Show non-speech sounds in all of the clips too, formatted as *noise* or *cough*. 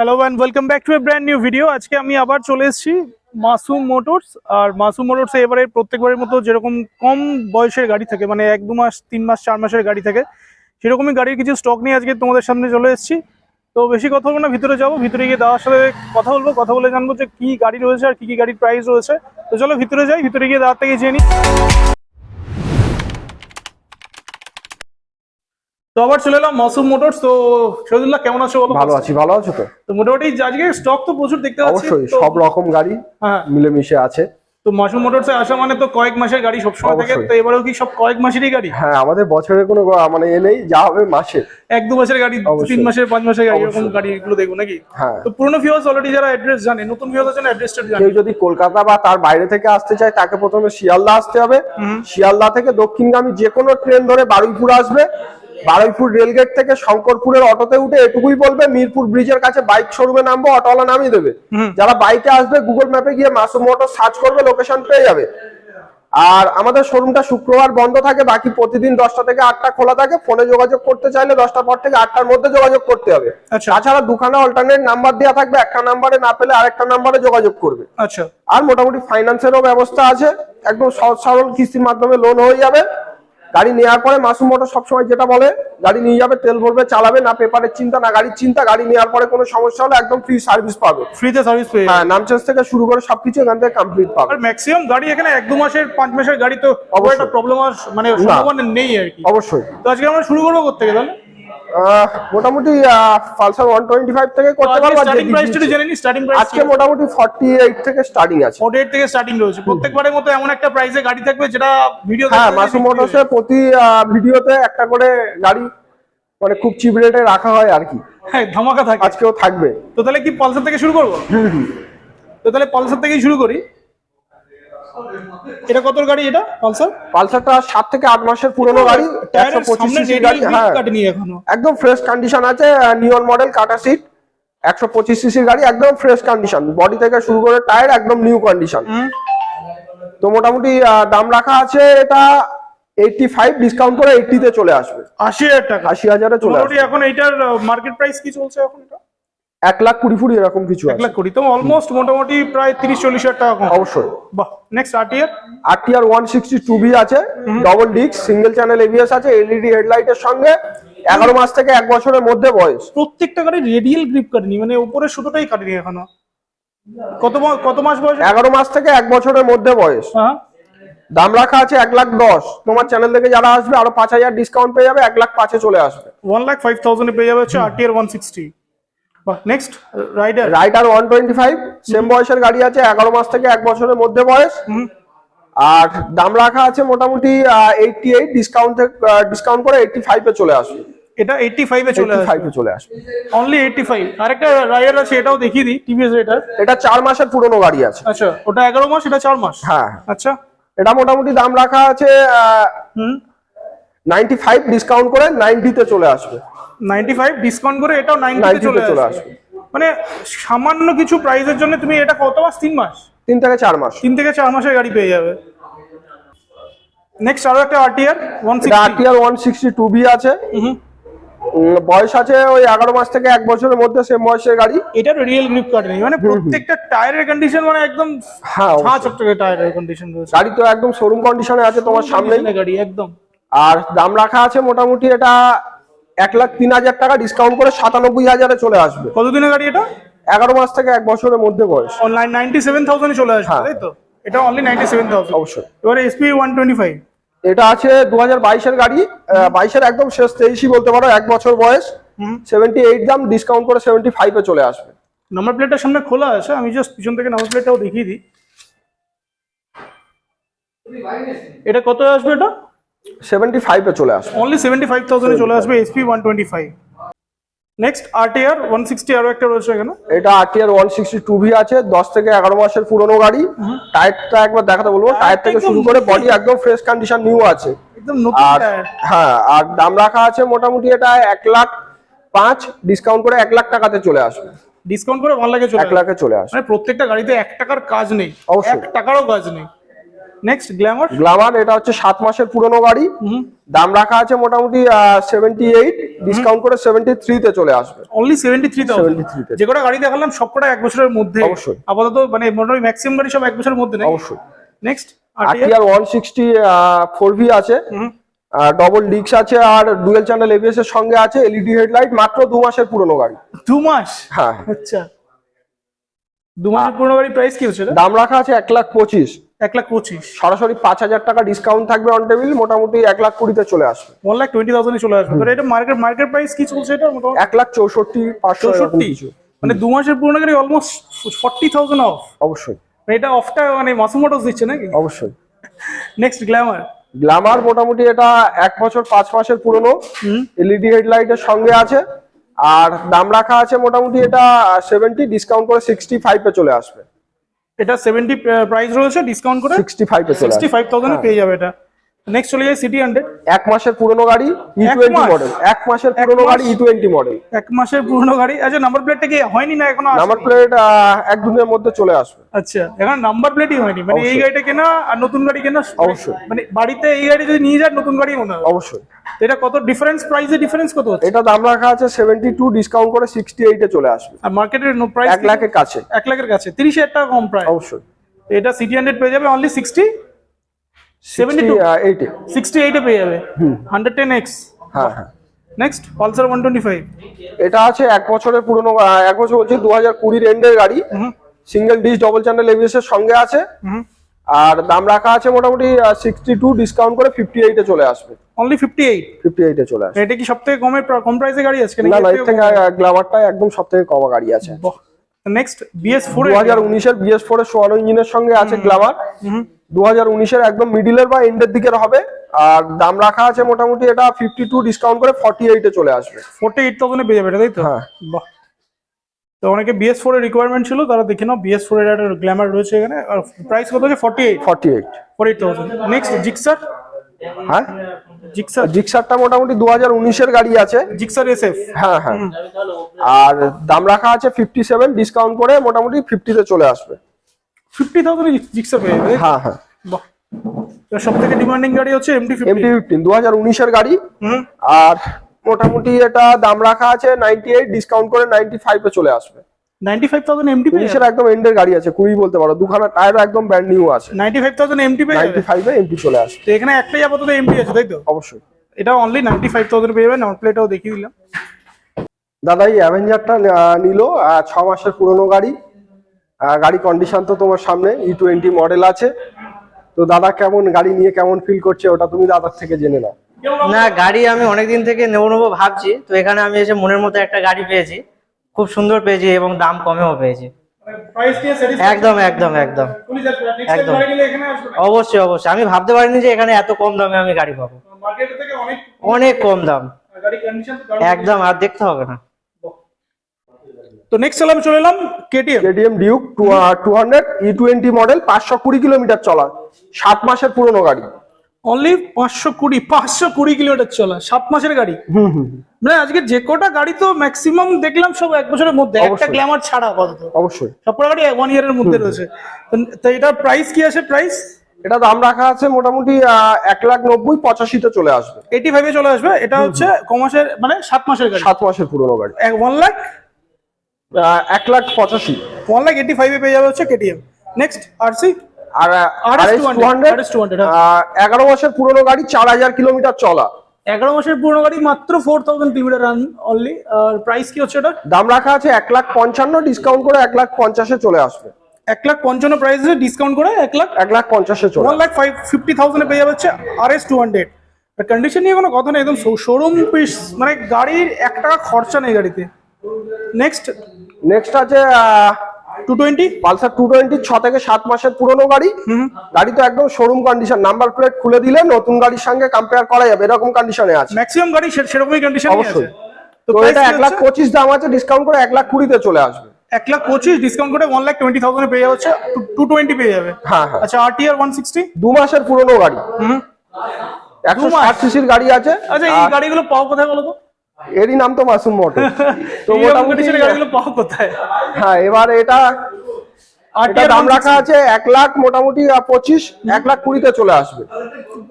Hello and welcome back to a brand new video আজকে আমি আবার চলে এসেছি মাসুম মোটরস, আর মাসুম মোটরস এবারে প্রত্যেকবারের মতো যেরকম কম বয়সের গাড়ি থাকে মানে এক দু মাস, তিন মাস, চার মাসের গাড়ি থাকে, সেরকমই গাড়ির কিছু স্টক নিয়ে আজকে তোমাদের সামনে চলে এসেছি। তো বেশি কথা বলব না, ভিতরে যাব, ভিতরে গিয়ে দাদার সাথে কথা বলব, কথা বলে জানব যে কি গাড়ি রয়েছে আর কি কি গাড়ির প্রাইস রয়েছে। তো চলো ভিতরে যাই, ভিতরে গিয়ে দাদার থেকে জেনে। তো আবার চলে এলাম মাসুম মোটরস তো শহীদুল্লাহ কেমন আছো বলো? ভালো আছি ভালো আছো তো? তো মোটামুটি আজকে স্টক তো প্রচুর দেখতে পাচ্ছি অবশ্যই সব রকম গাড়ি হ্যাঁ। মিলেমিশে আছে। তো মাসুম মোটরসে আসা মানে তো কয়েক মাসের গাড়ি সবসময় থাকে তো এবারেও কি সব কয়েক মাসেরই গাড়ি? হ্যাঁ আমাদের বছরের কোনো মানে এ নেই যা হবে মাসে। এক দু মাসের গাড়ি তিন মাসের পাঁচ মাসের গাড়ি এরকম অবশ্যই। গাড়ি এগুলো দেখব নাকি? হ্যাঁ। তো পুরোনো ভিউয়ার্স অলরেডি যারা অ্যাড্রেস জানে নতুন ভিউয়ার্স জন্য অ্যাড্রেসটা জানে কেউ যদি কলকাতা বা তার বাইরে থেকে আসতে চায় তাকে প্রথমে শিয়ালদা আসতে হবে। শিয়ালদা থেকে দক্ষিণগামী যে কোনো ট্রেন ধরে বারুইপুর আসবে। বারুইপুর রেলগেট থেকে শঙ্করপুরের অটোতে উঠে এটুকুই বলবে মিরপুর ব্রিজের কাছে বাইক শোরুমে নামবো অটোওয়ালা নামিয়ে দেবে। যারা বাইকে আসবে গুগল ম্যাপে গিয়ে মাসুম মোটর সার্চ করবে লোকেশন পেয়ে যাবে। আর আমাদের শোরুমটা শুক্রবার বন্ধ থাকে বাকি প্রতিদিন দশটা থেকে আটটা খোলা থাকে। ফোনে যোগাযোগ করতে চাইলে দশটার পর থেকে আটটার মধ্যে যোগাযোগ করতে হবে। আচ্ছা। তাছাড়া দুখানা অল্টারনেট নাম্বার দেওয়া থাকবে একটা নাম্বারে না পেলে আরেকটা নাম্বারে যোগাযোগ করবে। আচ্ছা। আর মোটামুটি ফাইন্যান্সেরও ব্যবস্থা আছে একদম সহজ সরল কিস্তির মাধ্যমে লোন হয়ে যাবে। গাড়ি নেওয়ার পরে মাসুম মোটর সবসময় যেটা বলে গাড়ি নিয়ে যাবে তেল ভরবে চালাবে না পেপারের চিন্তা না গাড়ির চিন্তা গাড়ি নেওয়ার পরে কোনো সমস্যা হলে একদম ফ্রি সার্ভিস পাবে। ফ্রিতে সার্ভিস পেয়ে হ্যাঁ নাম চেঞ্জ থেকে শুরু করে সবকিছু এখান থেকে কমপ্লিট পাবে। আর ম্যাক্সিমাম গাড়ি এখানে এক দু মাসের পাঁচ মাসের গাড়ি তো অবশ্যই। একটা প্রবলেম মানে সম্ভাবনা নেই আর কি। অবশ্যই। তো আজকে আমরা শুরু করব করতে গেলে মোটামুটি পালসার ওয়ান টোয়েন্টি ফাইভ থেকে করতে পারব স্টার্টিং যেটি প্রাইসটা দিচ্ছে। জেনে নি স্টার্টিং প্রাইস আজকে মোটামুটি ফর্টি এইট থেকে স্টার্টিং আছে। ফোর্টি এইট থেকে স্টার্টিং রয়েছে। প্রত্যেকবারের মতো এমন একটা প্রাইসে গাড়ি থাকবে যেটা ভিডিও হ্যাঁ মাসুম মোটরসে প্রতি ভিডিওতে একটা করে গাড়ি মানে খুব চিপ রেটে রাখা হয় আর কি। হ্যাঁ ধামাকা থাকে। আজকেও থাকবে। তো তাহলে কি পালসার থেকে শুরু করব? তো তাহলে পালসার থেকেই শুরু করি। এটা কত গাড়ি এটা পালসার? পালসারটা সাত থেকে আট মাসের পুরনো গাড়ি একশো পঁচিশ সিসি গাড়ি হ্যাঁ। একদম ফ্রেশ কন্ডিশন আছে নিয়ন মডেল কাটা সিট একশো পঁচিশ সিসির গাড়ি একদম ফ্রেশ কন্ডিশন বডি থেকে শুরু করে টায়ার একদম নিউ কন্ডিশন তো মোটামুটি দাম রাখা আছে এটা এইটটি ফাইভ ডিসকাউন্ট করে এইটটিতে চলে আসবে। আশি হাজার টাকা। আশি হাজারে চলে আসবে। এখন এইটার মার্কেট প্রাইস কি চলছে এখন এটা? এক লাখ কুড়ি ফুড়ি এরকম কিছু এক লাখ কুড়ি তো অলমোস্ট মোটামুটি প্রায় তিরিশ চল্লিশ হাজার টাকা অবশ্যই। বাহ next R T R one sixty two B আছে double disc single channel ABS আছে এলইডি হেডলাইটের সঙ্গে এগারো মাস থেকে এক বছরের মধ্যে বয়স প্রত্যেকটা গাড়ি রেডিয়াল গ্রিপ কাটেনি মানে উপরের সুতোটাই কাটেনি এখনও। কত কত মাস বয়স? এগারো মাস থেকে এক বছরের মধ্যে বয়স হ্যাঁ। দাম রাখা আছে এক লাখ দশ। তোমার চ্যানেল থেকে যারা আসবে আরও পাঁচ হাজার ডিসকাউন্ট পেয়ে যাবে এক লাখ পাঁচে চলে আসবে। ওয়ান লাখ ফাইভ থাউজেন্ডে পেয়ে যাবে হচ্ছে RTR one sixty next rider writer one twenty five same বয়সের গাড়ি আছে এগারো মাস থেকে এক বছরের মধ্যে বয়স। আর দাম রাখা আছে মোটামুটি এইটটি এইট ডিসকাউন্ট ডিসকাউন্ট করে এইটটি ফাইভে চলে আসবে। এটা এইটটি ফাইভে চলে আসবে? ফাইভে চলে আসবে। অনলি এইটটি ফাইভ আরেকটা রাইডার আছে এটাও দেখিয়ে দিই টিভিএস রাইডার এটা চার মাসের পুরনো গাড়ি আছে। আচ্ছা ওটা এগারো মাস এটা চার মাস? হ্যাঁ। আচ্ছা। এটা মোটামুটি দাম রাখা আছে হুম। নাইনটি ফাইভ ডিসকাউন্ট করে নাইনটিতে চলে আসবে। নাইনটি ফাইভ ডিসকাউন্ট করে এটাও নাইনটিতে 90 তে চলে আসবে। মানে সামান্য কিছু প্রাইসের জন্য তুমি এটা কত মাস? তিন মাস? তিন থেকে চার মাস। তিন থেকে চার মাসের গাড়ি পেয়ে যাবে। নেক্সট আরও একটা আরটিআর ওয়ান এটা sixty RTR one sixty two B আছে বয়স আছে ওই এগারো মাস থেকে এক বছরের মধ্যে সেম বয়সের গাড়ি। এটার রিয়েল গ্রিপ কার্ড নেই। মানে প্রত্যেকটা টায়ারের কন্ডিশন মানে একদম হ্যাঁ ছা চকচকে টায়ারের কন্ডিশন রয়েছে। গাড়ি তো একদম শোরুম কন্ডিশনে আছে তোমার সামনেই। গাড়ি একদম। আর দাম রাখা আছে মোটামুটি এটা এক লাখ তিন হাজার টাকা ডিসকাউন্ট করে সাতানব্বই হাজারে চলে আসবে। কতদিনের গাড়ি এটা? এগারো মাস থেকে এক বছরের মধ্যে বয়স। অনলাইন নাইনটি সেভেন থাউজেন্ড চলে আসবে। তাই তো এটা অনলি নাইনটি সেভেন থাউজেন্ড অবশ্যই। এবারে এসপি ওয়ান টোয়েন্টি ফাইভ এটা আছে দু হাজার বাইশের গাড়ি বাইশের একদম শেষ তেইশই বলতে পারো এক বছর বয়স। সেভেন্টি এইট দাম ডিসকাউন্ট করে সেভেন্টি ফাইভে চলে আসবে। নাম্বার প্লেটটার সামনে খোলা আছে আমি জাস্ট পিছন থেকে নাম্বার প্লেটটাও দেখিয়ে দিই। এটা কত আসবে এটা? সেভেন্টি ফাইভে চলে আসবে। অনলি সেভেন্টি ফাইভ থাউজেন্ডে চলে আসবে SP one twenty five next RTR one sixty একটা রয়েছে এখানে। এটা আরটিআর আছে দশ থেকে এগারো মাসের পুরনো গাড়ি। টায়ারটা একবার দেখাতে বলব। টায়ার থেকে শুরু করে বডি একদম ফ্রেশ কন্ডিশন নিউ আছে। একদম নতুন টায়ার হ্যাঁ আর দাম রাখা আছে মোটামুটি এটা এক লাখ পাঁচ ডিসকাউন্ট করে এক লাখ টাকাতে চলে আসবে। ডিসকাউন্ট করে ভালো লাগে চলে এক লাখে চলে আসবে। মানে প্রত্যেকটা গাড়িতে এক টাকার কাজ নেই। অবশ্যই। টাকারও কাজ নেই। নেক্সট গ্ল্যামার গ্লামার এটা হচ্ছে সাত মাসের পুরনো গাড়ি। দাম রাখা আছে মোটামুটি সেভেন্টি এইট ডিসকাউন্ট করে সেভেন্টি থ্রিতে চলে আসবে। অনলি সেভেন্টি থ্রি 73 তে। যে কটা গাড়ি দেখালাম সব কটা এক বছরের মধ্যে। অবশ্যই। আপাতত মানে মোটামুটি ম্যাক্সিমাম গাড়ি সব এক বছরের মধ্যে নেই অবশ্যই। Next RTR one sixty four V আছে। ডবল ডিক্স আছে আর ডুয়েল চ্যানেল এবিএস এর সঙ্গে আছে এলইডি হেডলাইট মাত্র দু মাসের পুরনো গাড়ি। দু মাস? হ্যাঁ। আচ্ছা। দু মাসের পুরোনো গাড়ি প্রাইস কি হচ্ছে দাম রাখা আছে এক লাখ পঁচিশ। এক লাখ পঁচিশ। সরাসরি পাঁচ হাজার টাকা ডিসকাউন্ট থাকবে অন টেবিল মোটামুটি এক লাখ কুড়িতে চলে আসবে। ওয়ান লাখ টোয়েন্টি থাউজেন্ডে চলে আসবে। এটা মার্কেট মার্কেট প্রাইস কি চলছে এটা মোটামুটি? এক লাখ চৌষট্টি পাঁচশো চৌষট্টি। কিছু। মানে দু মাসের পুরোনো গাড়ি অলমোস্ট ফর্টি থাউজেন্ড অফ অবশ্যই। এটা অফটা মানে মাসুম মোটরস দিচ্ছে নাকি? অবশ্যই। নেক্সট গ্ল্যামার গ্লামার মোটামুটি এটা এক বছর পাঁচ মাসের পুরনো। এলইডি হেডলাইটের সঙ্গে আছে। আর দাম রাখা আছে মোটামুটি এটা সেভেন্টি ডিসকাউন্ট করে সিক্সটি ফাইভে চলে আসবে। এটা সেভেন্টি প্রাইস রয়েছে ডিসকাউন্ট করে সিক্সটি ফাইভ সিক্সটি ফাইভ থাউজেন্ডে পেয়ে যাবে এটা। নেক্সট চলে যায় সিটি হান্ড্রেড এক মাসের পুরনো গাড়ি ই টোয়েন্টি মডেল এক মাসের পুরনো গাড়ি ই টোয়েন্টি মডেল এক মাসের পুরনো গাড়ি। আচ্ছা নাম্বার প্লেটটা কি হয়নি না এখনও নাম্বার প্লেট এক দিনের মধ্যে চলে আসবে। আচ্ছা এখন নাম্বার প্লেটই হয়নি। মানে এই গাড়িটা কেনা আর নতুন গাড়ি কেনা অবশ্যই। মানে বাড়িতে এই গাড়ি যদি নিয়ে যান নতুন গাড়ি মনে হবে অবশ্যই। এটা কত ডিফারেন্স প্রাইসে ডিফারেন্স কত হচ্ছে? এটা দাম রাখা আছে সেভেন্টি টু ডিসকাউন্ট করে সিক্সটি এইটে চলে আসবে। আর মার্কেটের প্রাইস এক লাখের কাছে। এক লাখের কাছে তিরিশ হাজার টাকা কম প্রায় অবশ্যই। এটা সিটি হান্ড্রেড পেয়ে যাবে অনলি সিক্সটি সেভেন্টি টু এইটে সিক্সটি এইটে পেয়ে যাবে। হান্ড্রেড টেন এক্স হ্যাঁ হ্যাঁ। Next Pulsar one twenty five এটা আছে এক বছরের পুরনো এক বছর বলছি দু হাজার কুড়ির এন্ডের গাড়ি। Single disc double channel ABS এর সঙ্গে আছে। আর দাম রাখা আছে মোটামুটি সিক্সটি টু ডিসকাউন্ট করে ফিফটি এইটে চলে আসবে। অনলি ফিফটি এইট ফিফটি এইটে চলে আসবে। এটা কি সব থেকে কমে কম প্রাইসে গাড়ি আছে না না এর থেকে গ্লামারটা একদম সব থেকে কমা গাড়ি আছে। নেক্সট বিএস ফোর দু হাজার উনিশের বিএস ফোর এর সোয়ানো ইঞ্জিনের সঙ্গে আছে গ্লামার দু হাজার উনিশের একদম মিডিলের বা এন্ডের দিকের হবে। আর দাম রাখা আছে মোটামুটি এটা ফিফটি টু ডিসকাউন্ট করে ফর্টি এইটে চলে আসবে। ফোর্টি এইট থাউজেন্ডে পেয়ে যাবে এটা তাই তো? হ্যাঁ। বাহ। তো অনেকে বিএস ফোর এর রিকোয়ারমেন্ট ছিল তারা দেখে নাও বিএস ফোর এর একটা গ্ল্যামার রয়েছে এখানে। আর প্রাইস কত হচ্ছে? Forty eight forty eight forty eight thousand next Gixxer হ্যাঁ? জিক্সার জিক্সারটা মোটামুটি দু হাজার উনিশের গাড়ি আছে। জিক্সার এস এফ হ্যাঁ হ্যাঁ। আর দাম রাখা আছে ফিফটি সেভেন ডিসকাউন্ট করে মোটামুটি ফিফটিতে চলে আসবে। ফিফটি থাউজেন্ড জিক্সার পেয়ে যাবে। হ্যাঁ হ্যাঁ। বাহ। সব থেকে ডিমান্ডিং গাড়ি হচ্ছে এমটি এমটি ফিফটিন দু হাজার উনিশের গাড়ি। হুম। আর মোটামুটি এটা দাম রাখা আছে নাইনটি এইট ডিসকাউন্ট করে নাইনটি ফাইভে চলে আসবে। নাইনটি ফাইভ থাউজেন্ড এমটি একদম এন্ডের গাড়ি আছে কুড়ি বলতে পারো। দুখানা টায়ারও একদম ব্র্যান্ড নিউ আছে। Ninety five thousand MT ninety ফাইভে এমটি চলে আসবে। তো এখানে একটাই আপাতত এমটি আছে তাই তো? অবশ্যই। এটা অনলি নাইনটি ফাইভ থাউজেন্ড পেয়ে যাবে নাম্বার প্লেটও দেখিয়ে দিলাম। দাদা এই অ্যাভেঞ্জারটা নিল ছ মাসের পুরনো গাড়ি। গাড়ি কন্ডিশন তো তোমার সামনে ই টোয়েন্টি মডেল আছে। তো দাদা কেমন গাড়ি নিয়ে কেমন ফিল করছে ওটা তুমি দাদার থেকে জেনে নাও। না গাড়ি আমি অনেকদিন থেকে নেব নেব ভাবছি তো এখানে আমি এসে মনের মতো একটা গাড়ি পেয়েছি খুব সুন্দর পেয়েছি এবং দাম কমেও পেয়েছি। একদম একদম একদম। একদম। অবশ্যই অবশ্যই। আমি ভাবতে পারিনি যে এখানে এত কম দামে আমি গাড়ি পাবো। অনেক অনেক কম দাম। একদম আর দেখতে হবে না। তো নেক্সট চালাম চলে এলাম KTM KTM Duke two hundred E twenty model পাঁচশো কুড়ি কিলোমিটার চলা সাত মাসের পুরনো গাড়ি। অনলি পাঁচশো কুড়ি পাঁচশো কুড়ি কিলোমিটার চলা সাত মাসের গাড়ি। হুম হুম মানে আজকে যে কটা গাড়ি তো ম্যাক্সিমাম দেখলাম সব এক বছরের মধ্যে একটা গ্ল্যামার ছাড়া আপাতত। অবশ্যই। সবকটা গাড়ি ওয়ান ইয়ারের মধ্যে রয়েছে। তো- এটার প্রাইস কি আছে? প্রাইস এটা দাম রাখা আছে মোটামুটি এক লাখ নব্বই পঁচাশিতে চলে আসবে। এইটি ফাইভে চলে আসবে। এটা হচ্ছে কমাসের মানে সাত মাসের গাড়ি। সাত মাসের পুরনো গাড়ি। ওয়ান লাখ এক লাখ পঁচাশি। ওয়ান লাখ এইটি ফাইভে পেয়ে যাবে হচ্ছে কেটিএম নেক্সট আরসি আর RS RS 200, two hundred RS 200, এগারো মাসের পুরনো গাড়ি চার হাজার কিলোমিটার চলা। এগারো মাসের পুরনো গাড়ি মাত্র four thousand kilometre run only আর প্রাইস কি হচ্ছে এটা দাম রাখা আছে এক লাখ পঞ্চান্ন ডিসকাউন্ট করে এক লাখ পঞ্চাশে চলে আসবে। এক লাখ পঞ্চান্ন প্রাইস ডিসকাউন্ট করে এক লাখ এক লাখ পঞ্চাশে চলে ওয়ান লাখ ফাইভ ফিফটি থাউজেন্ডে পেয়ে যাবে হচ্ছে R S two hundred condition নিয়ে কোনো কথা নেই একদম শোরুম পিস মানে গাড়ির এক টাকা খরচা নেই গাড়িতে। নেক্সট নেক্সট আছে two twenty Pulsar two twenty ছ থেকে সাত মাসের পুরনো গাড়ি। গাড়ি তো একদম শোরুম কন্ডিশন নাম্বার প্লেট খুলে দিলে নতুন গাড়ির সঙ্গে কম্পেয়ার করা যাবে এরকম কন্ডিশনে আছে। ম্যাক্সিমাম গাড়ি সেরকমই কন্ডিশন অবশ্যই। তো এটা এক লাখ পঁচিশ দাম আছে ডিসকাউন্ট করে এক লাখ কুড়িতে চলে আসবে। এক লাখ পঁচিশ ডিসকাউন্ট করে ওয়ান লাখ টোয়েন্টি থাউজেন্ডে পেয়ে যাচ্ছে টু টোয়েন্টি পেয়ে যাবে। হ্যাঁ হ্যাঁ। আচ্ছা আর টি আর ওয়ান সিক্সটি দু মাসের পুরনো গাড়ি। হুম। একশো দু ষাট সিসির গাড়ি আছে। আচ্ছা এই গাড়িগুলো পাও কোথায় বলো তো এরই নাম তো মাসুম মোটর। *laughs* তো মোটামুটি গাড়িগুলো পাও কোথায়? হ্যাঁ এবার এটা এটা দাম রাখা আছে এক লাখ মোটামুটি পঁচিশ এক লাখ কুড়িতে চলে আসবে।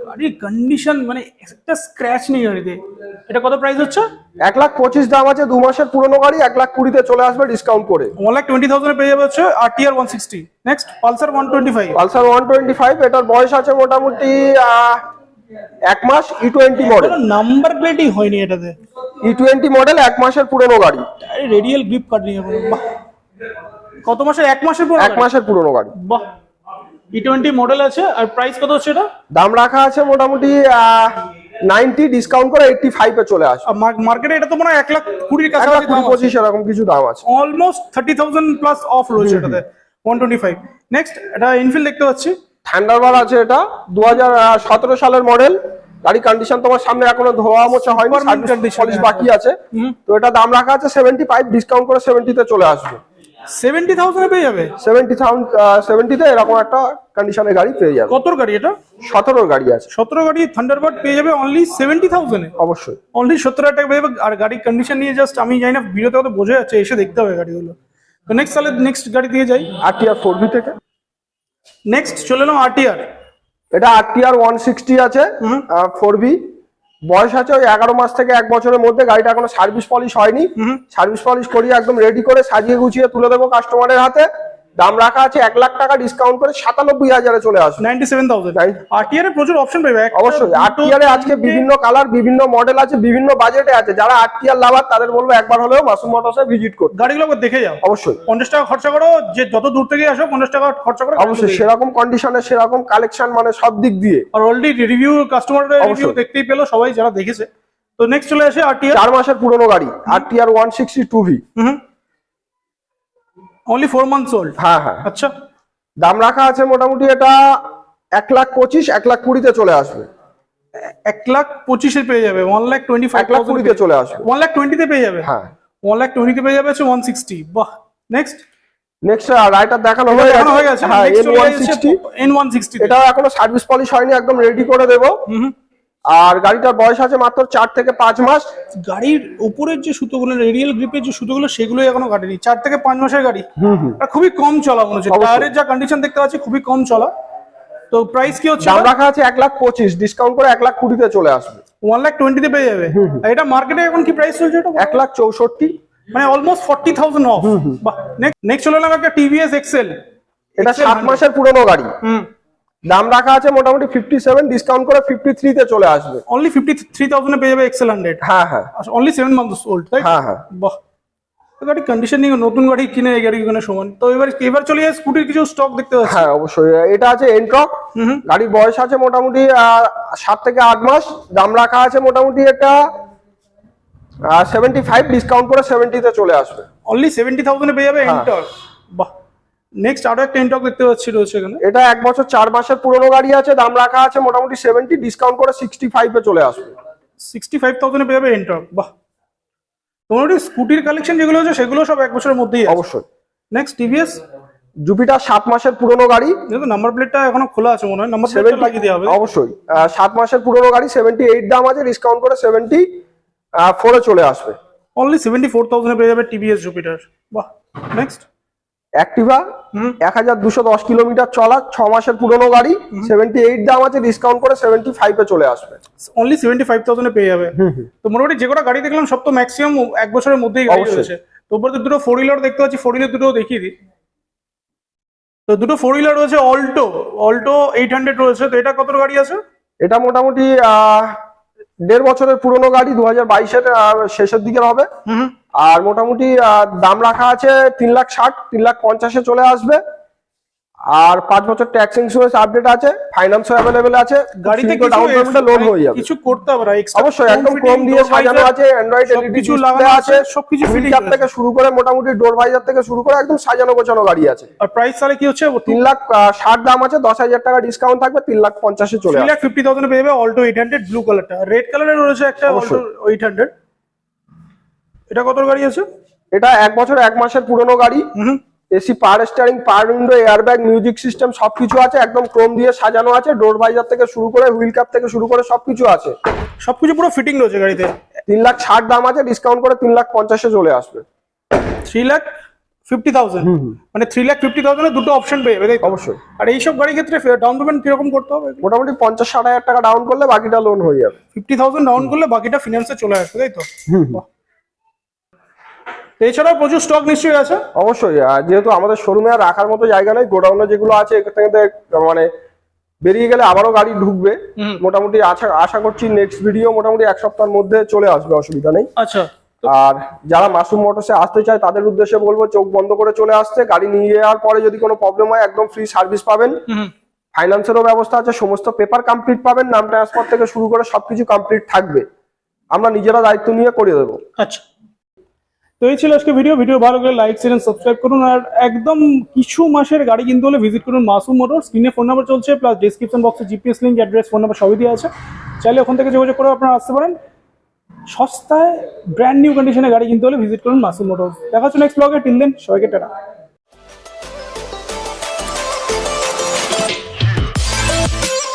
গাড়ির কন্ডিশন মানে একটা স্ক্র্যাচ নেই গাড়িতে। এটা কত প্রাইস হচ্ছে? এক লাখ পঁচিশ দাম আছে দু মাসের পুরনো গাড়ি এক লাখ কুড়িতে চলে আসবে ডিসকাউন্ট করে। ওয়ান লাখ টোয়েন্টি থাউজেন্ড পেয়ে যাবে হচ্ছে R T R one sixty next Pulsar one twenty five Pulsar one twenty five এটার বয়স আছে মোটামুটি এক মাস ই টোয়েন্টি মডেল নাম্বার প্লেটই হয়নি এটাতে। ই টোয়েন্টি মডেল এক মাসের পুরনো গাড়ি। রেডিয়াল গ্রিপ কার্ড নিয়ে বাহ। কত মাসের? এক মাসের পর এক মাসের পুরনো গাড়ি। বাহ। ই টোয়েন্টি মডেল আছে আর প্রাইস কত হচ্ছে এটা? দাম রাখা আছে মোটামুটি নাইনটি ডিসকাউন্ট করে এইটটি ফাইভে চলে আসবে। মার্কেটে এটা তো মনে হয় এক লাখ কুড়ির এক কুড়ি পঁচিশ এরকম কিছু দাম আছে। Almost thirty thousand plus off রয়েছে এটাতে। ওয়ান টোয়েন্টি ফাইভ নেক্সট এটা ইনফিল দেখতে পাচ্ছি। থান্ডারবার আছে এটা। দু হাজার সতেরো সালের মডেল গাড়ি কন্ডিশন তোমার সামনে এখনও ধোয়া মোছা হয়নি সার্ভিস condition, পলিশ হ্যাঁ। বাকি আছে। তো এটা দাম রাখা আছে সেভেন্টি ফাইভ ডিসকাউন্ট করে সেভেন্টিতে চলে আসবে। সেভেন্টি থাউজেন্ডে পেয়ে যাবে? সেভেন্টি থাউজেন্ড সেভেন্টিতে এরকম একটা কন্ডিশনের গাড়ি পেয়ে যাবে। কতর গাড়ি এটা? সতেরোর গাড়ি আছে। সতেরো গাড়ি থান্ডারবার্ড পেয়ে যাবে অনলি সেভেন্টি থাউজেন্ডে অবশ্যই। অনলি সত্তর হাজার টাকা পেয়ে যাবে। আর গাড়ির কন্ডিশন নিয়ে জাস্ট আমি জানি না ভিডিওতে কত বোঝা যাচ্ছে এসে দেখতে হবে গাড়িগুলো। তো নেক্সট তাহলে নেক্সট গাড়ি দিয়ে যাই। R T R four B থেকে। নেক্সট চলে এলাম আরটিআর এটা R T R one sixty আছে ফোর বি বয়স আছে ওই এগারো মাস থেকে এক বছরের মধ্যে গাড়িটা এখনও সার্ভিস পলিশ হয়নি। সার্ভিস পলিশ করিয়ে একদম রেডি করে সাজিয়ে গুছিয়ে তুলে দেবো কাস্টমারের হাতে। দাম রাখা আছে এক লাখ টাকা ডিসকাউন্ট করে সাতানব্বই হাজারে চলে আসবে। নাইনটি সেভেন থাউজেন্ড আরটিআর প্রচুর অপশন পাবে। অবশ্যই। আর দুটো, টি আর আজকে বিভিন্ন কালার বিভিন্ন মডেল আছে বিভিন্ন বাজেটে আছে। যারা আর টি আর লাভার তাদের বলব একবার হলেও মাসুম মোটরসে ভিজিট করতে। গাড়িগুলো দেখে যাও। অবশ্যই। পঞ্চাশ টাকা খরচা করো যে যত দূর থেকে আসো পঞ্চাশ টাকা খরচা করো অবশ্যই। সেরকম কন্ডিশনে সেরকম কালেকশন মানে সব দিক দিয়ে। আর অলরেডি রিভিউ কাস্টমার রিভিউ দেখতেই পেল সবাই যারা দেখেছে। তো নেক্সট চলে আসে আরটিআর চার মাসের পুরনো গাড়ি R T R one sixty two V only four months old হ্যাঁ হ্যাঁ। আচ্ছা। দাম রাখা আছে মোটামুটি এটা এক লাখ পঁচিশ এক লাখ কুড়িতে চলে আসবে। এক লাখ পঁচিশে পেয়ে যাবে one lakh twenty five lakh কুড়িতে চলে আসবে। ওয়ান লাখ টোয়েন্টিতে পেয়ে যাবে? হ্যাঁ। ওয়ান লাখ টোয়েন্টিতে পেয়ে যাবে ওয়ান সিক্সটি বাহ নেক্সট নেক্সট রাইটার দেখানো হয়ে দেখানো হয়ে গেছে। হ্যাঁ N one sixty N one sixty এটাও এখনও সার্ভিস পলিশ হয়নি একদম রেডি করে দেবো। আর গাড়িটার বয়স আছে মাত্র চার থেকে পাঁচ মাস। গাড়ির উপরের যে সুতোগুলো রেডিয়াল গ্রিপের যে সুতোগুলো সেগুলো এখনও কাটেনি। চার থেকে পাঁচ মাসের গাড়ি। খুবই কম চলা মনে হচ্ছে। টায়ারের যা কন্ডিশন দেখতে পাচ্ছি খুবই কম চলা। তো প্রাইস কি হচ্ছে দাম রাখা আছে এক লাখ পঁচিশ। ডিসকাউন্ট করে এক লাখ কুড়িতে চলে আসবে। ওয়ান লাখ টোয়েন্টিতে পেয়ে যাবে। এটা মার্কেটে এখন কি প্রাইস চলছে এটা এক লাখ চৌষট্টি। মানে almost forty thousand off next চলে এলাম একটা টিভিএস এক্সেল এটা সাত মাসের পুরনো গাড়ি। হুম। দাম রাখা আছে মোটামুটি ফিফটি সেভেন ডিসকাউন্ট করে ফিফটি থ্রিতে চলে আসবে। অনলি ফিফটি থ্রি থাউজেন্ডে পেয়ে যাবে এক্সেল হান্ড্রেড হ্যাঁ হ্যাঁ। অনলি সেভেন মান্থস ওল্ড তাই? হ্যাঁ হ্যাঁ। বাহ। গাড়ি কন্ডিশন নিয়ে নতুন গাড়ি কিনে এই গাড়ি কিনে সমান। তো এবার এবার চলে যায় স্কুটির কিছু স্টক দেখতে পাচ্ছি। হ্যাঁ অবশ্যই। এটা আছে এন্ট্রক গাড়ির বয়স আছে মোটামুটি সাত থেকে আট মাস। দাম রাখা আছে মোটামুটি এটা সেভেন্টি ফাইভ ডিসকাউন্ট করে সেভেন্টিতে চলে আসবে। অনলি সেভেন্টি থাউজেন্ডে পেয়ে যাবে হ্যাঁ। এন্টক বাহ। নেক্সট আরও একটা এন্টক দেখতে পাচ্ছি রয়েছে এখানে। এটা এক বছর চার মাসের পুরনো গাড়ি আছে দাম রাখা আছে মোটামুটি সেভেন্টি ডিসকাউন্ট করে সিক্সটি ফাইভে চলে আসবে। সিক্সটি ফাইভ থাউজেন্ডে পেয়ে যাবে এন্টক বাহ। মোটামুটি স্কুটির কালেকশন যেগুলো আছে সেগুলো সব এক বছরের মধ্যেই অবশ্যই। নেক্সট টিভিএস জুপিটার সাত মাসের পুরনো গাড়ি। যেহেতু নাম্বার প্লেটটা এখনও খোলা আছে মনে হয়। নাম্বার প্লেটটা 70 লাগিয়ে দেওয়া হবে। অবশ্যই। সাত মাসের পুরনো গাড়ি সেভেন্টি এইট দাম আছে ডিসকাউন্ট করে সেভেন্টি ফোরে চলে আসবে। অনলি সেভেন্টি ফোর থাউজেন্ডে পেয়ে যাবে টিভিএস জুপিটার বাহ। Next Activa. এক হাজার দুশো দশ কিলোমিটার চলা ছ মাসের পুরনো গাড়ি সেভেন্টি এইট দাম আছে ডিসকাউন্ট করে সেভেন্টি ফাইভে চলে আসবে। অনলি সেভেন্টি ফাইভ থাউজেন্ডে পেয়ে যাবে। তো মোটামুটি যে কটা গাড়ি দেখলাম সব তো ম্যাক্সিমাম এক বছরের মধ্যেই গাড়ি। রয়েছে। তো উপরে তো দুটো ফোর হুইলার দেখতে পাচ্ছি ফোর হুইলার দুটো দেখিয়ে দিই। তো দুটো ফোর হুইলার রয়েছে অল্টো অল্টো এইট হান্ড্রেড রয়েছে। তো এটা কত গাড়ি আছে? এটা মোটামুটি আহ, দেড় বছরের পুরনো গাড়ি দু হাজার বাইশের শেষের দিকের হবে। হুম আর মোটামুটি দাম রাখা আছে তিন লাখ ষাট তিন লাখ পঞ্চাশে চলে আসবে। আর পাঁচ বছর ট্যাক্স ইন্স্যুরেন্স আপডেট আছে ফাইন্যান্সও অ্যাভেলেবেল আছে গাড়িতে ডাউন পেমেন্টে লোন হয়ে যাবে। কিছু করতে হবে না অবশ্যই একদম ক্রোম দিয়ে সাজানো আছে অ্যান্ড্রয়েড এলইডি ডিসপ্লে লাগানো আছে সবকিছু ফিটিং ক্যাপ থেকে শুরু করে মোটামুটি ডোর ভাইজার থেকে শুরু করে একদম সাজানো গোছানো গাড়ি আছে। আর প্রাইস তাহলে কি হচ্ছে? তিন লাখ আহ, ষাট দাম আছে দশ হাজার টাকা ডিসকাউন্ট থাকবে তিন লাখ পঞ্চাশে চলে থ্রি আসবে লাখ ফিফটি থাউজেন্ড পেয়ে যাবে অল্টো এইট হান্ড্রেড ব্লু কালারটা রেড কালারের রয়েছে একটা অল্টো অবশ্যই। এইট হান্ড্রেড এটা কত গাড়ি আছে? এটা এক বছর এক মাসের পুরনো গাড়ি। AC power steering power window airbag music system সবকিছু আছে একদম ক্রোম দিয়ে সাজানো আছে ডোর ভাইজার থেকে শুরু করে হুইল ক্যাপ থেকে শুরু করে সবকিছু আছে। সবকিছু পুরো ফিটিং রয়েছে গাড়িতে? তিন লাখ ষাট দাম আছে ডিসকাউন্ট করে তিন লাখ পঞ্চাশে চলে আসবে। Three lakh fifty thousand? মানে থ্রি লাখ ফিফটি থাউজেন্ডে দুটো অপশন পেয়ে যাবে অবশ্যই। আর এইসব গাড়ির ক্ষেত্রে ডাউন পেমেন্ট কীরকম করতে হবে? মোটামুটি পঞ্চাশ ষাট হাজার টাকা ডাউন করলে বাকিটা লোন হয়ে যাবে। ফিফটি থাউজেন্ড ডাউন করলে বাকিটা ফিনান্সে চলে আসবে তাই তো? হুম হুম। তো এছাড়াও প্রচুর স্টক নিশ্চয়ই আছে? অবশ্যই যেহেতু আমাদের শোরুমে আর রাখার মতো জায়গা নেই গোডাউনে যেগুলো আছে এখান মানে বেরিয়ে গেলে আবারও গাড়ি ঢুকবে। মোটামুটি আশা আশা করছি নেক্সট ভিডিও মোটামুটি এক সপ্তাহের মধ্যে চলে আসবে অসুবিধা নেই। আচ্ছা। আর যারা মাসুম মোটরসে আসতে চায় তাদের উদ্দেশ্যে বলব চোখ বন্ধ করে চলে আসতে। গাড়ি নিয়ে যাওয়ার পরে যদি কোনো প্রবলেম হয় একদম ফ্রি সার্ভিস পাবেন। ফাইন্যান্সেরও ব্যবস্থা আছে সমস্ত পেপার কমপ্লিট পাবেন নাম ট্রান্সফার থেকে শুরু করে সবকিছু কমপ্লিট থাকবে। আমরা নিজেরা দায়িত্ব নিয়ে করে দেবো। আচ্ছা। তো এই ছিল আজকে ভিডিও ভিডিও ভালো করে লাইক শেয়ার সাবস্ক্রাইব করুন। আর একদম কিছু মাসের গাড়ি কিনতে হলে ভিজিট করুন মাসুম মোটর স্ক্রিনে ফোন নাম্বার চলছে প্লাস ডিসক্রিপশন বক্সে GPS link address phone number সবই দিয়ে আছে। চাইলে ওখান থেকে যোগাযোগ করে আপনারা আসতে পারেন। সস্তায় ব্র্যান্ড নিউ কন্ডিশনে গাড়ি কিনতে হলে ভিজিট করুন মাসুম মোটর দেখা হচ্ছে নেক্সট ব্লগে টিল দেন সবাইকে টাটা।